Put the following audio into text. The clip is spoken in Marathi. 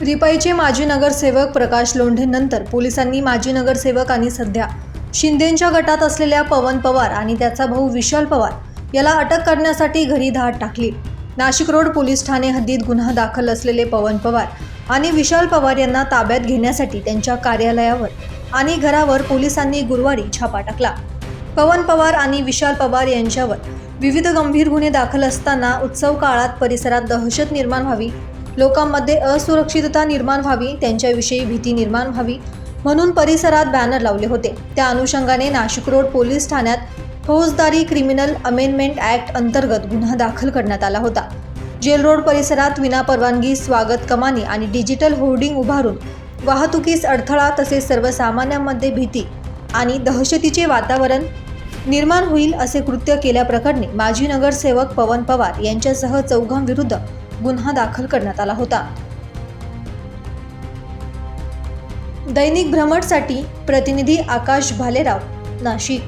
रिपाईचे माजी नगरसेवक प्रकाश लोंढेनंतर पोलिसांनी माजी नगरसेवक आणि सध्या शिंदेंच्या गटात असलेल्या पवन पवार आणि त्याचा भाऊ विशाल पवार याला अटक करण्यासाठी घरी धाड टाकली. नाशिक रोड पोलीस ठाणे हद्दीत गुन्हा दाखल असलेले पवन पवार आणि विशाल पवार यांना ताब्यात घेण्यासाठी त्यांच्या कार्यालयावर आणि घरावर पोलिसांनी गुरुवारी छापा टाकला. पवन पवार आणि विशाल पवार यांच्यावर विविध गंभीर गुन्हे दाखल असताना उत्सव काळात परिसरात दहशत निर्माण व्हावी लोकांमध्ये असुरक्षितता निर्माण व्हावी त्यांच्याविषयी भीती निर्माण व्हावी म्हणून परिसरात बॅनर लावले होते. त्या अनुषंगाने नाशिक रोड पोलीस ठाण्यात फौजदारी क्रिमिनल अमेंडमेंट ॲक्ट अंतर्गत गुन्हा दाखल करण्यात आला होता. जेल रोड परिसरात विनापरवानगी स्वागत कमानी आणि डिजिटल होर्डिंग उभारून वाहतुकीस अडथळा तसेच सर्वसामान्यांमध्ये भीती आणि दहशतीचे वातावरण निर्माण होईल असे कृत्य केल्याप्रकरणी माजी नगरसेवक पवन पवार यांच्यासह चौघांविरुद्ध गुन्हा दाखल करण्यात आला होता. दैनिक भ्रमणसाठी प्रतिनिधी आकाश भालेराव नाशिक.